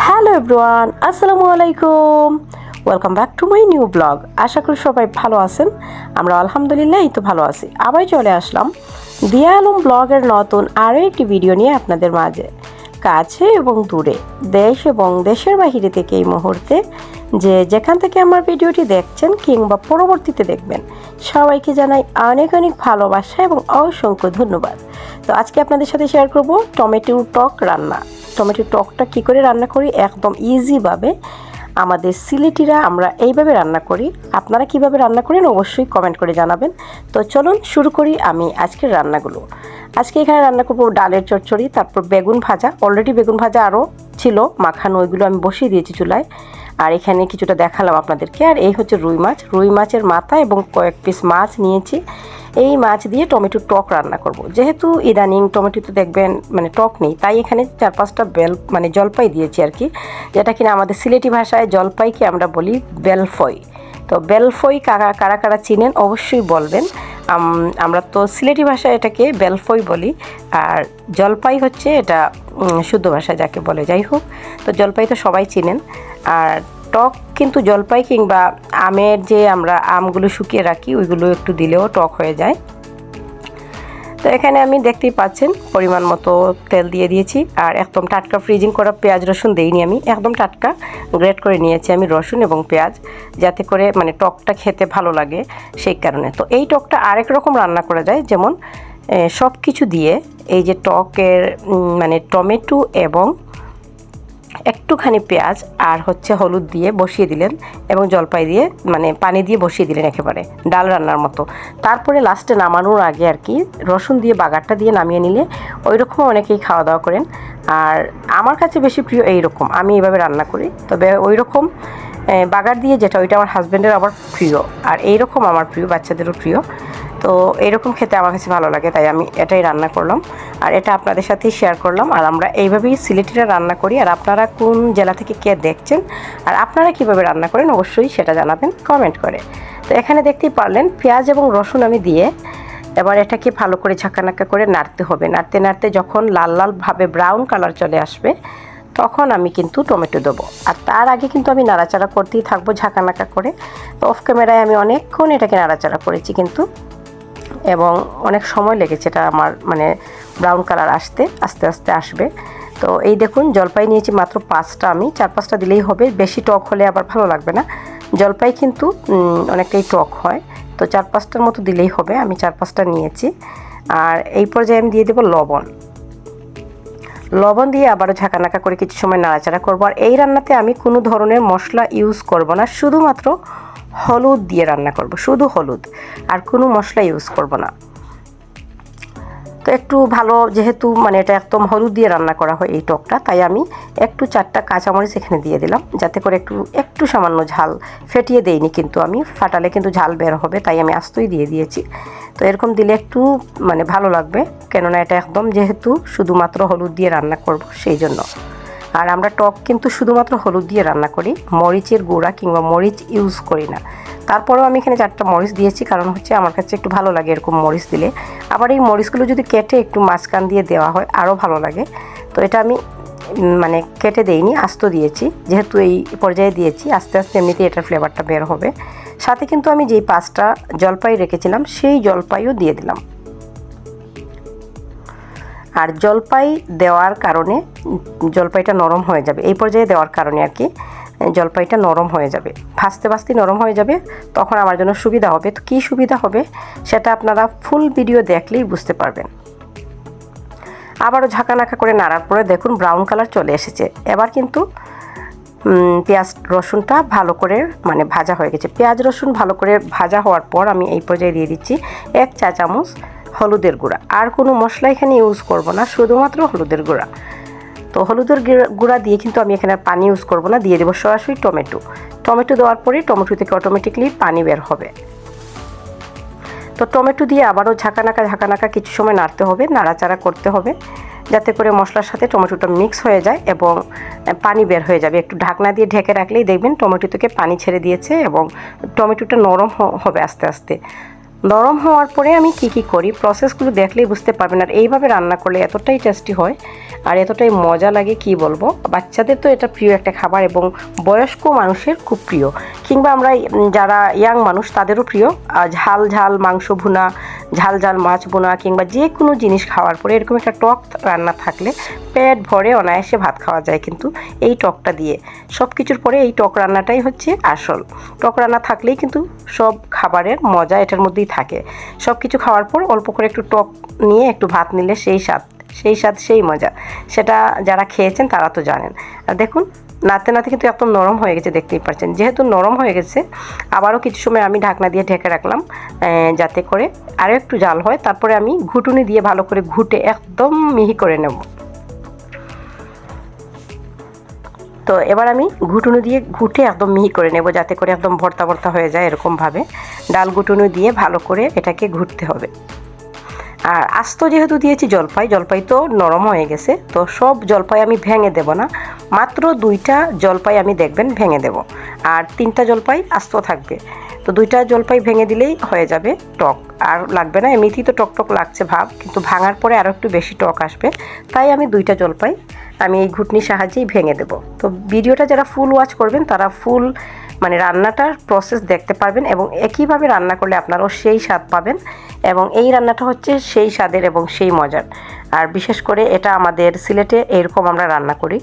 Hello everyone, আসসালামু আলাইকুম। Welcome back to my new blog আশা করি সবাই ভালো আছেন। আমরা আলহামদুলিল্লাহ এই তো ভালো আছি। আবার চলে আসলাম। দিয়া আলম ব্লগের নতুন আরও একটি ভিডিও নিয়ে আপনাদের মাঝে। কাছে এবং দূরে। দেশ এবং দেশের বাহিরে থেকে এই মুহূর্তে যে যেখান থেকে আমার ভিডিওটি দেখছেন কিংবা পরবর্তীতে দেখবেন, সবাইকে জানাই অনেক অনেক ভালোবাসা এবং অসংখ্য ধন্যবাদ। তো আজকে আপনাদের সাথে শেয়ার করব টমেটো টক রান্না। টমেটো টকটা কী করে রান্না করি? একদম ইজিভাবে আমাদের সিলেটিরা আমরা এইভাবে রান্না করি। আপনারা কীভাবে রান্না করেন অবশ্যই কমেন্ট করে জানাবেন। তো চলুন শুরু করি আমি আজকের রান্নাগুলো। আজকে এখানে রান্না করব ডালের চচ্চড়ি, তারপর বেগুন ভাজা। অলরেডি বেগুন ভাজা আরও ছিল, মাখানো ওইগুলো আমি বসিয়ে দিয়েছি চুলায়। আর এখানে কিছুটা দেখালাম আপনাদেরকে। আর এই হচ্ছে রুই মাছ। রুই মাছের মাথা এবং কয়েক পিস মাছ নিয়েছি। এই মাছ দিয়ে টমেটো টক রান্না করব। যেহেতু ইদানিং টমেটোতে দেখবেন মানে টক নেই, তাই এখানে চার পাঁচটা বেল মানে জলপাই দিয়েছি আর কি। যেটা কিনা আমাদের সিলেটি ভাষায় জলপাইকে আমরা বলি বেলফই। তো বেলফই কারা কারা কারা চিনেন অবশ্যই বলবেন। আমরা তো সিলেটি ভাষায় এটাকে বেলফই বলি, আর জলপাই হচ্ছে এটা শুদ্ধ ভাষা যাকে বলে। যাই হোক, তো জলপাই তো সবাই চিনেন। আর টক কিন্তু জলপাই কিংবা আমের যে আমরা আমগুলো শুকিয়ে রাখি, ওইগুলো একটু দিলেও টক হয়ে যায়। তো এখানে আমি দেখতেই পাচ্ছেন পরিমাণ মতো তেল দিয়ে দিয়েছি আর একদম টাটকা ফ্রিজিং করা পেঁয়াজ রসুন দেইনি আমি। একদম টাটকা গ্রেট করে নিয়েছি আমি রসুন এবং পেঁয়াজ যাতে করে মানে টকটা খেতে ভালো লাগে সেই কারণে। তো এই টকটা আরেক রকম রান্না করা যায় যেমন সব কিছু দিয়ে এই যে টকের মানে টমেটো এবং একটুখানি পেঁয়াজ আর হচ্ছে হলুদ দিয়ে বসিয়ে দিলেন এবং জলপাই দিয়ে মানে পানি দিয়ে বসিয়ে দিলেন একেবারে, ডাল রান্নার মতো। তারপরে লাস্টে নামানোর আগে আর কি, রসুন দিয়ে বাগারটা দিয়ে নামিয়ে নিলে ওই রকম অনেকেই খাওয়া দাওয়া করেন। আর আমার কাছে বেশি প্রিয় এই রকম আমি এইভাবে রান্না করি। তবে ওই রকম বাগার দিয়ে যেটা, ওইটা আমার হাজব্যান্ডের আবার প্রিয়। আর এই রকম আমার প্রিয়, বাচ্চাদেরও প্রিয়। তো এরকম খেতে আমার কাছে ভালো লাগে, তাই আমি এটাই রান্না করলাম। আর এটা আপনাদের সাথেই শেয়ার করলাম। আর আমরা এইভাবেই সিলেটিরা রান্না করি। আর আপনারা কোন জেলা থেকে কে দেখছেন, আর আপনারা কীভাবে রান্না করেন, অবশ্যই সেটা জানাবেন কমেন্ট করে। তো এখানে দেখতেই পারলেন, পেঁয়াজ এবং রসুন আমি দিয়ে এবার এটাকে ভালো করে ঝাঁকানাকা করে নাড়তে হবে। নাড়তে নাড়তে যখন লাল লালভাবে ব্রাউন কালার চলে আসবে, তখন আমি কিন্তু টমেটো দেবো। আর তার আগে কিন্তু আমি নাড়াচাড়া করতেই থাকব ঝাঁকানাকা করে। তো অফ ক্যামেরায় আমি অনেকক্ষণ এটাকে নাড়াচাড়া করেছি কিন্তু এবং অনেক সময় লেগেছে এটা আমার মানে ব্রাউন কালার আসতে, আস্তে আস্তে আসবে। তো এই দেখুন, জলপাই নিয়েছি মাত্র পাঁচটা আমি। চার পাঁচটা দিলেই হবে, বেশি টক হলে আবার ভালো লাগবে না। জলপাই কিন্তু অনেকটাই টক হয়। তো চার পাঁচটার মতো দিলেই হবে, আমি চার পাঁচটা নিয়েছি। আর এই পর্যায়ে আমি দিয়ে দেবো লবণ। লবণ দিয়ে আবারও ঝাঁকানাকা করে কিছু সময় নাড়াচাড়া করব। আর এই রান্নাতে আমি কোনো ধরনের মশলা ইউজ করব না। শুধুমাত্র হলুদ দিয়ে রান্না করব, শুধু হলুদ, আর কোনো মশলা ইউজ করব না। তো একটু ভালো, যেহেতু মানে এটা একদম হলুদ দিয়ে রান্না করা হয় এই টকটা, তাই আমি একটু চারটা কাঁচামরিচ এখানে দিয়ে দিলাম, যাতে করে একটু একটু সামান্য ঝাল ফেটিয়ে দেইনি কিন্তু আমি, ফাটালে কিন্তু ঝাল বের হবে, তাই আমি আস্তই দিয়ে দিয়েছি। তো এরকম দিলে একটু মানে ভালো লাগবে, কেননা এটা একদম যেহেতু শুধুমাত্র হলুদ দিয়ে রান্না করব, সেই জন্য। আর আমরা টক কিন্তু শুধুমাত্র হলুদ দিয়ে রান্না করি, মরিচের গুঁড়া কিংবা মরিচ ইউজ করি না। তারপরেও আমি এখানে চারটা মরিচ দিয়েছি, কারণ হচ্ছে আমার কাছে একটু ভালো লাগে এরকম মরিচ দিলে। আবার এই মরিচগুলো যদি কেটে একটু মাঝখান দিয়ে দেওয়া হয়, আরও ভালো লাগে। তো এটা আমি মানে কেটে দেইনি, আস্ত দিয়েছি। যেহেতু এই পর্যায়ে দিয়েছি, আস্তে আস্তে এমনিতেই এটার ফ্লেভারটা বের হবে। সাথে কিন্তু আমি যেই পাঁচটা জলপাই রেখেছিলাম, সেই জলপাইও দিয়ে দিলাম। আর জলপাই দেওয়ার কারণে জলপাইটা নরম হয়ে যাবে। এই পর্যায়ে দেওয়ার কারণে আর কি, জলপাইটা নরম হয়ে যাবে। ভাজতে ভাজতে নরম হয়ে যাবে, তখন আমার জন্য সুবিধা হবে। তো কী সুবিধা হবে সেটা আপনারা ফুল ভিডিও দেখলেই বুঝতে পারবেন। আবারও ঝাঁকানাকা করে নাড়ার পরে দেখুন ব্রাউন কালার চলে এসেছে। এবার কিন্তু পেঁয়াজ রসুনটা ভালো করে মানে ভাজা হয়ে গেছে। পেঁয়াজ রসুন ভালো করে ভাজা হওয়ার পর আমি এই পর্যায়ে দিয়ে দিচ্ছি এক চা চামচ হলুদের গুঁড়া। আর কোনো মশলা এখানে ইউজ করব না, শুধুমাত্র হলুদের গুঁড়া। তো হলুদের গুঁড়া দিয়ে কিন্তু আমি এখানে পানি ইউজ করব না, দিয়ে দেবো সরাসরি টমেটো। টমেটো দেওয়ার পরে টমেটো থেকে অটোমেটিকলি পানি বের হবে। তো টমেটো দিয়ে আবারও ঝাঁকানাকা ঝাঁকানাকা কিছু সময় নাড়তে হবে, নাড়াচাড়া করতে হবে, যাতে করে মশলার সাথে টমেটোটা মিক্স হয়ে যায় এবং পানি বের হয়ে যাবে। একটু ঢাকনা দিয়ে ঢেকে রাখলেই দেখবেন টমেটো থেকে পানি ছেড়ে দিয়েছে এবং টমেটোটা নরম হবে আস্তে আস্তে। নরম হওয়ার পরে আমি কি কি করি? প্রসেসগুলো দেখলেই বুঝতে পারবেন আর এইভাবে রান্না করলে এতটাই টেস্টি হয় আর এতটাই মজা লাগে কি বলব? বাচ্চাদের তো এটা প্রিয় একটা খাবার এবং বয়স্ক মানুষের খুব প্রিয়। কিংবা আমরা যারা ইয়াং মানুষ তাদেরও প্রিয়। ঝাল ঝাল, মাংস ভুনা ঝাল ঝাল মাছ বোনা কিংবা যে কোনো জিনিস খাওয়ার পরে এরকম একটা টক রান্না থাকলে পেট ভরে অনায়াসে ভাত খাওয়া যায় কিন্তু এই টকটা দিয়ে। সব কিছুর পরে এই টক রান্নাটাই হচ্ছে আসল। টক রান্না থাকলেই কিন্তু সব খাবারের মজা এটার মধ্যেই থাকে। সব কিছু খাওয়ার পর অল্প করে একটু টক নিয়ে একটু ভাত নিলে সেই স্বাদ সেই স্বাদ, সেই মজা। সেটা যারা খেয়েছেন তারা তো জানেন। আর দেখুন নাতে নাতে কিন্তু একদম নরম হয়ে গেছে, দেখতেই পাচ্ছেন যেহেতু নরম হয়ে গেছে, আবারও কিছু সময় আমি ঢাকনা দিয়ে ঢেকে রাখলাম যাতে করে আরও একটু জাল হয়। তারপরে আমি ঘুটুনি দিয়ে ভালো করে ঘুটে একদম মিহি করে নেব। তো এবার আমি ঘুটুনি দিয়ে ঘুটে একদম মিহি করে নেব, যাতে করে একদম ভর্তা ভর্তা হয়ে যায় এরকমভাবে। ডাল ঘুটুনি দিয়ে ভালো করে এটাকে ঘুরতে হবে। আর আস্ত যেহেতু দিয়েছি জলপাই জলপাই তো নরম হয়ে গেছে, তো সব জলপাই আমি ভেঙে দেব না। মাত্র দুইটা জলপাই আমি দেখবেন ভেঙে দেব। আর তিনটা জলপাই আস্ত থাকবে। তো দুইটা জলপাই ভেঙে দিলেই হয়ে যাবে টক। আর লাগবে না, এমনিতেই তো টক টক লাগছে ভাব, কিন্তু ভাঙার পরে আরও একটু বেশি টক আসবে। তাই আমি দুইটা জলপাই আমি এই ঘুটনির সাহায্যেই ভেঙে দেব। তো ভিডিওটা যারা ফুল ওয়াচ করবেন, তারা ফুল মানে রান্নাটার প্রসেস দেখতে পারবেন এবং একইভাবে রান্না করলে আপনারাও সেই স্বাদ পাবেন এবং এই রান্নাটা হচ্ছে সেই স্বাদের এবং সেই মজার। আর বিশেষ করে এটা আমাদের সিলেটে এরকম আমরা রান্না করি।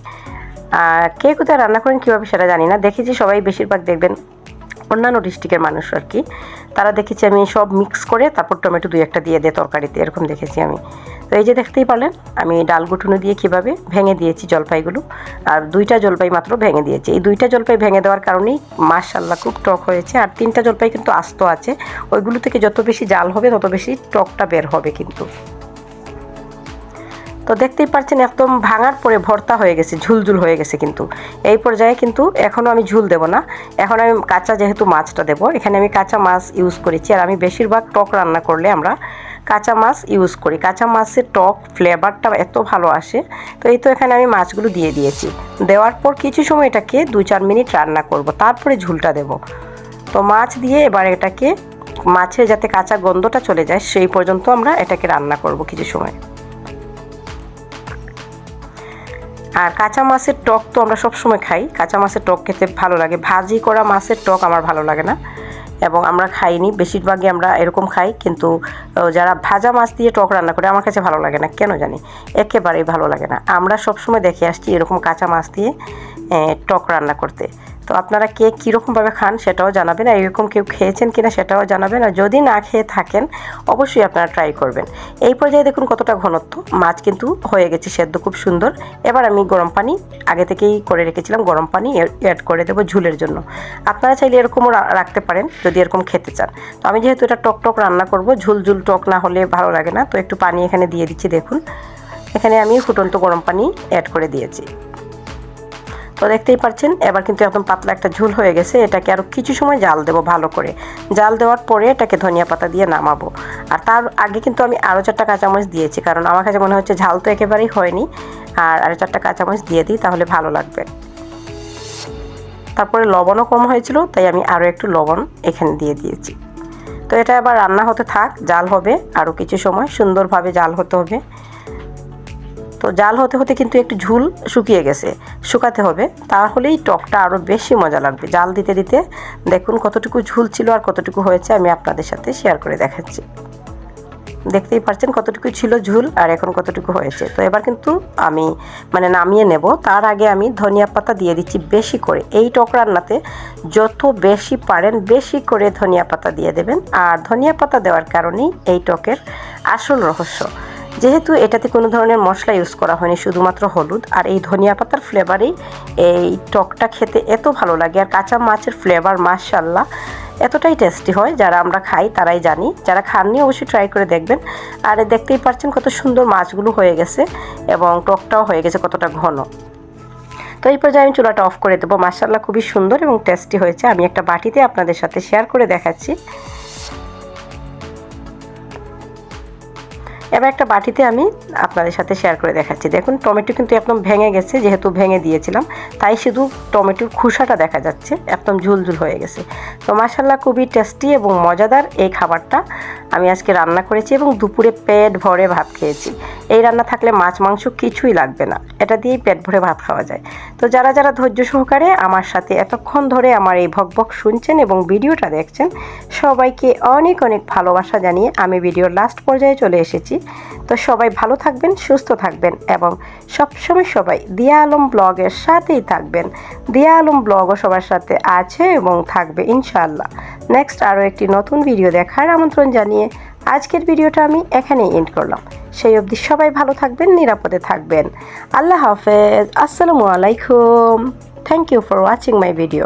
কে কোথায় রান্না করেন কীভাবে সেটা জানি না। দেখেছি সবাই বেশিরভাগ দেখবেন অন্যান্য ডিস্ট্রিক্টের মানুষ আর কি। তারা দেখেছি আমি সব মিক্স করে তারপর টমেটো দুই একটা দিয়ে দেয় তরকারিতে, এরকম দেখেছি আমি। তো এই যে দেখতেই পারলেন, আমি ডাল গুটুনো দিয়ে কীভাবে ভেঙে দিয়েছি জলপাইগুলো। আর দুইটা জলপাই মাত্র ভেঙে দিয়েছি। এই দুইটা জলপাই ভেঙে দেওয়ার কারণেই মাশাল্লাহ খুব টক হয়েছে। আর তিনটা জলপাই কিন্তু আস্ত আছে। ওইগুলো থেকে যত বেশি জাল হবে, তত বেশি টকটা বের হবে কিন্তু। তো দেখতেই পাচ্ছেন একদম ভাঙার পরে ভর্তা হয়ে গেছে, ঝুলঝুল হয়ে গেছে কিন্তু। এই পর্যায়ে কিন্তু এখনও আমি ঝুল দেব না। এখন আমি কাঁচা যেহেতু মাছটা দেবো, এখানে আমি কাঁচা মাছ ইউজ করেছি আর আমি বেশিরভাগ টক রান্না করলে আমরা কাঁচা মাছ ইউজ করি। কাঁচা মাছের টক ফ্লেভারটা এত ভালো আসে, তো এই তো এখানে আমি মাছগুলো দিয়ে দিয়েছি। দেওয়ার পর কিছু সময় এটাকে দু চার মিনিট রান্না করব, তারপরে ঝুলটা দেব। তো মাছ দিয়ে এবার এটাকে মাছের যাতে কাঁচা গন্ধটা চলে যায়, সেই পর্যন্ত আমরা এটাকে রান্না করব কিছু সময়। আর কাঁচা মাছের টক তো আমরা সবসময় খাই। কাঁচা মাছের টক খেতে ভালো লাগে। ভাজি করা মাছের টক আমার ভালো লাগে না। এবং আমরা খাইনি। বেশিরভাগই আমরা এরকম খাই। কিন্তু যারা ভাজা মাছ দিয়ে টক রান্না করে, আমার কাছে ভালো লাগে না। কেন জানি? একেবারেই ভালো লাগে না। আমরা সবসময় দেখে আসছি এরকম কাঁচা মাছ দিয়ে টক রান্না করতে। তো আপনারা কে কীরকমভাবে খান সেটাও জানাবেন, আর এরকম কেউ খেয়েছেন কিনা সেটাও জানাবেন, আর যদি না খেয়ে থাকেন, অবশ্যই আপনারা ট্রাই করবেন। এই পর্যায়ে দেখুন কতটা ঘনত্ব, মাছ কিন্তু হয়ে গেছে সেদ্ধ, খুব সুন্দর। এবার আমি গরম পানি আগে থেকেই করে রেখেছিলাম, গরম পানি অ্যাড করে দেবো ঝুলের জন্য। আপনারা চাইলে এরকমও রাখতে পারেন যদি এরকম খেতে চান। তো আমি যেহেতু এটা টক টক রান্না করব, ঝুল ঝুল টক না হলে ভালো লাগে না। তো একটু পানি এখানে দিয়ে দিচ্ছি, দেখুন। এখানে আমি ফুটন্ত গরম পানি অ্যাড করে দিয়েছি। তো দেখতেই পাচ্ছেন এবার কিন্তু একদম পাতলা একটা ঝোল হয়ে গেছে, এটাকে আরও কিছু সময় জাল দেবো ভালো করে। জাল দেওয়ার পরে এটাকে ধনিয়া পাতা দিয়ে নামাবো। আর তার আগে কিন্তু আমি আরও চারটা কাঁচামরিচ দিয়েছি, কারণ আমার কাছে মনে হচ্ছে ঝাল তো একেবারেই হয়নি। আর আরও চারটা কাঁচামরিচ দিয়ে দিই, তাহলে ভালো লাগবে। তারপরে লবণও কম হয়েছিল, তাই আমি আরও একটু লবণ এখানে দিয়ে দিয়েছি। তো এটা এবার রান্না হতে থাক, জাল হবে আরও কিছু সময় সুন্দরভাবে জাল হতে হবে। তো জাল হতে হতে কিন্তু একটু ঝুল শুকিয়ে গেছে। শুকাতে হবে। তাহলেই টকটা আরও বেশি মজা লাগবে। জাল দিতে দিতে দেখুন কতটুকু ঝুল ছিল আর কতটুকু হয়েছে আমি আপনাদের সাথে শেয়ার করে দেখাচ্ছি। দেখতেই পাচ্ছেন কতটুকু ছিল ঝুল আর এখন কতটুকু হয়েছে। তো এবার কিন্তু আমি মানে নামিয়ে নেব। তার আগে আমি ধনিয়া পাতা দিয়ে দিচ্ছি বেশি করে। এই টক রান্নাতে যত বেশি পারেন বেশি করে ধনিয়া পাতা দিয়ে দেবেন। আর ধনিয়া পাতা দেওয়ার কারণেই এই টকের আসল রহস্য। যেহেতু এটাতে কোনো ধরনের মশলা ইউজ করা হয়নি, শুধুমাত্র হলুদ আর এই ধনিয়া পাতার ফ্লেভারেই এই টকটা খেতে এত ভালো লাগে। আর কাঁচা মাছের ফ্লেভার মাশাল্লাহ এতটাই টেস্টি হয়, যারা আমরা খাই তারাই জানি। যারা খাননি অবশ্যই ট্রাই করে দেখবেন। আর দেখতেই পাচ্ছেন কত সুন্দর মাছগুলো হয়ে গেছে এবং টকটাও হয়ে গেছে কতটা ঘন। তো এই পর্যায়ে আমি চুলাটা অফ করে দেবো। মাসাল্লাহ খুবই সুন্দর এবং টেস্টি হয়েছে। আমি একটা বাটিতে আপনাদের সাথে শেয়ার করে দেখাচ্ছি। এবার একটা বাটিতে আমি আপনাদের সাথে শেয়ার করে দেখাচ্ছি। দেখুন, টমেটো কিন্তু একদম ভেঙে গেছে, যেহেতু ভেঙে দিয়েছিলাম, তাই শুধু টমেটোর খোসাটা দেখা যাচ্ছে, একদম ঝুলঝুল হয়ে গেছে। তো মাসাল্লাহ খুবই টেস্টি এবং মজাদার এই খাবারটা আমি আজকে রান্না করেছি এবং দুপুরে পেট ভরে ভাত খেয়েছি। এই রান্না থাকলে মাছ, মাংস কিছুই লাগবে না, এটা দিয়েই পেট ভরে ভাত খাওয়া যায়। তো যারা যারা ধৈর্য সহকারে আমার সাথে এতক্ষণ ধরে আমার এই ভকভক শুনছেন এবং ভিডিওটা দেখছেন, সবাইকে অনেক অনেক ভালোবাসা জানিয়ে আমি ভিডিওর লাস্ট পর্যায়ে চলে এসেছি। তো সবাই ভালো থাকবেন, সুস্থ থাকবেন এবং সবসময় সবাই দিয়া আলম ব্লগের সাথেই থাকবেন। দিয়া আলম ব্লগও সবার সাথে আছে এবং থাকবে ইনশাআল্লাহ। নেক্সট আরও একটি নতুন ভিডিও দেখার আমন্ত্রণ জানিয়ে আজকের ভিডিওটা আমি এখানেই এন্ড করলাম। সেই অবধি সবাই ভালো থাকবেন, নিরাপদে থাকবেন। আল্লাহ হাফেজ, আসসালামু আলাইকুম। Thank you for watching my video